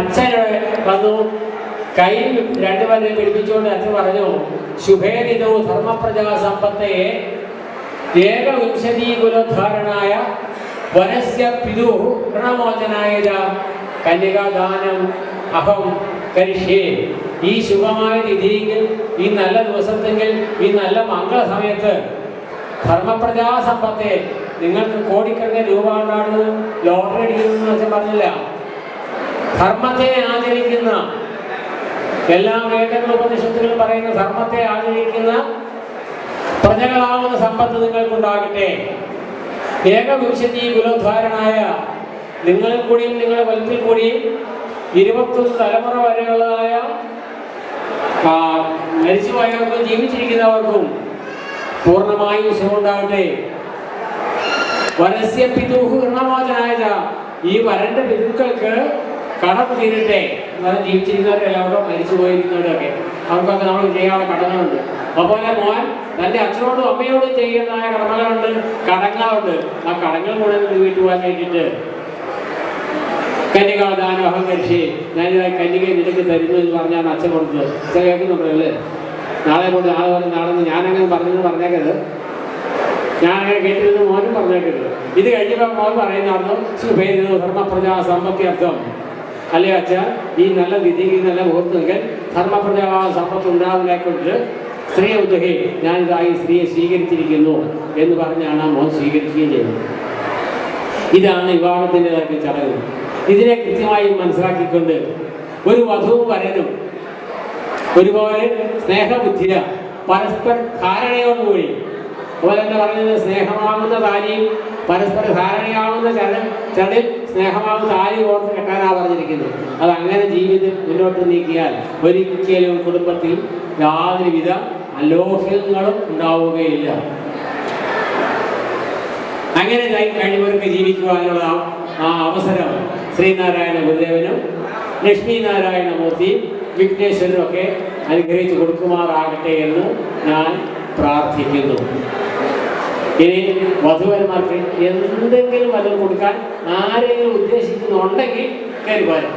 അച്ഛൻ വന്നു. കൈ രണ്ടുപേരെ പിടിപ്പിച്ചുകൊണ്ട് അച്ഛൻ പറഞ്ഞു ശുഭേരിതോ ധർമ്മപ്രജാ സമ്പത്തെ ഏകവിംശതീകുലോദ്ധാരണായ വനസ്യ പിതു ഋണമോചനായ കന്യകാദാനം അഹം കരിഷ്യേ. ഈ ശുഭമായ രീതിയിൽ ഈ നല്ല ദിവസത്തെങ്കിൽ ഈ നല്ല മംഗള സമയത്ത് ധർമ്മപ്രജാ സമ്പത്തെ നിങ്ങൾക്ക് കോടിക്കണക്കിന് രൂപ ഉണ്ടാകുന്നത് ലോട്ടറി അടിക്കുന്നു എന്ന് പറഞ്ഞില്ല. ധർമ്മത്തെ ആചരിക്കുന്ന എല്ലാ വേദങ്ങൾ ഉപനിഷത്തുകളും പറയുന്ന ധർമ്മത്തെ ആചരിക്കുന്ന പ്രജകളാവുന്ന സമ്പത്ത് നിങ്ങൾക്കുണ്ടാകട്ടെ. ഏകവിംശതി കുലോദ്ധാരണായ നിങ്ങളിൽ കൂടിയും നിങ്ങളുടെ വലത്തിൽ കൂടിയും ഇരുപത്തൊന്ന് തലമുറ വരെയുള്ളതായ മരിച്ചു മരിച്ചുപോയവർക്കും ജീവിച്ചിരിക്കുന്നവർക്കും പൂർണമായി സുഖമുണ്ടാകട്ടെ വരസ്യ പിതൂഹ് കൃണമോചനായ ഈ വരന്റെ പിതുക്കൾക്ക് കടം തീരട്ടെ. എന്നാലും ജീവിച്ചിരിക്കുന്നവരെല്ലാവരും മരിച്ചു പോയിരിക്കുന്നവരൊക്കെ. അവർക്കൊക്കെ നമ്മൾ ചെയ്യാനുള്ള കടങ്ങളുണ്ട്. അതുപോലെ മോൻ തന്റെ അച്ഛനോടും അമ്മയോടും ചെയ്യുന്നതായ കടമകളുണ്ട്. കടങ്ങളുണ്ട് ആ കടങ്ങൾ മുഴുവൻ പോകാൻ വേണ്ടിയിട്ട്. കന്യകാദാനം അഹങ്കരിച്ച് ഞാനിതായി കന്യക നിനക്ക് തരുന്നു എന്ന് പറഞ്ഞാണ് അച്ഛൻ കൊടുത്തത്. അച്ഛൻ കേൾക്കുന്നുണ്ടല്ലേ നാളെ കൊണ്ട് നാളെ പോലെ നാളെ ഞാനങ്ങനെ പറഞ്ഞെന്ന് പറഞ്ഞേക്കരുത്. ഞാനങ്ങനെ കേട്ടിരുന്നു മോനും പറഞ്ഞേക്കരുത്. ഇത് കഴിഞ്ഞപ്പോൾ മോൻ പറയുന്നതായിരുന്നു സുഭേദ ധർമ്മപ്രജാ സമ്പത്തി അർത്ഥം അച്ഛ ഈ നല്ല വിധി ഈ നല്ല മുഹൂർത്തമെങ്കിൽ ധർമ്മപ്രജാ സമ്പത്ത് ഉണ്ടാകുന്നതിനെ കൊണ്ട് സ്ത്രീയെ ഉദ്യോഗി ഞാനിതായി സ്ത്രീയെ സ്വീകരിച്ചിരിക്കുന്നു എന്ന് പറഞ്ഞാണ് ആ മോൻ സ്വീകരിക്കുകയും ചെയ്യുന്നത്. ഇതാണ് വിവാഹത്തിന്റെതായ ചടങ്ങ്. ഇതിനെ കൃത്യമായി മനസ്സിലാക്കിക്കൊണ്ട് ഒരു വധുവും വരനും ഒരുപോലെ സ്നേഹബുദ്ധിയ പരസ്പര ധാരണയോടുകൂടി അതുപോലെ തന്നെ പറഞ്ഞത് സ്നേഹമാകുന്ന താലിയും പരസ്പര ധാരണയാവുന്ന ചട ചടിൽ സ്നേഹമാവുന്ന താലി ഓർത്ത് കെട്ടാനാണ് പറഞ്ഞിരിക്കുന്നത്. അത് അങ്ങനെ ജീവിതം മുന്നോട്ട് നീക്കിയാൽ ഒരിക്കലും കുടുംബത്തിൽ യാതൊരുവിധ അലോഹ്യങ്ങളും ഉണ്ടാവുകയില്ല. അങ്ങനെ കഴി- കഴിവർക്ക് ജീവിക്കുവാനുള്ള ആ അവസരം ശ്രീനാരായണ ഗുരുദേവനും ലക്ഷ്മി നാരായണ മൂർത്തി വിഘ്നേശ്വരനും ഒക്കെ അനുഗ്രഹിച്ചു കൊടുക്കുമാറാകട്ടെ എന്ന് ഞാൻ പ്രാർത്ഥിക്കുന്നു. ഇനി വധുവന്മാർക്ക് എന്തെങ്കിലും വല്ലതും കൊടുക്കാൻ ആരെങ്കിലും ഉദ്ദേശിക്കുന്നുണ്ടെങ്കിൽ പോരാം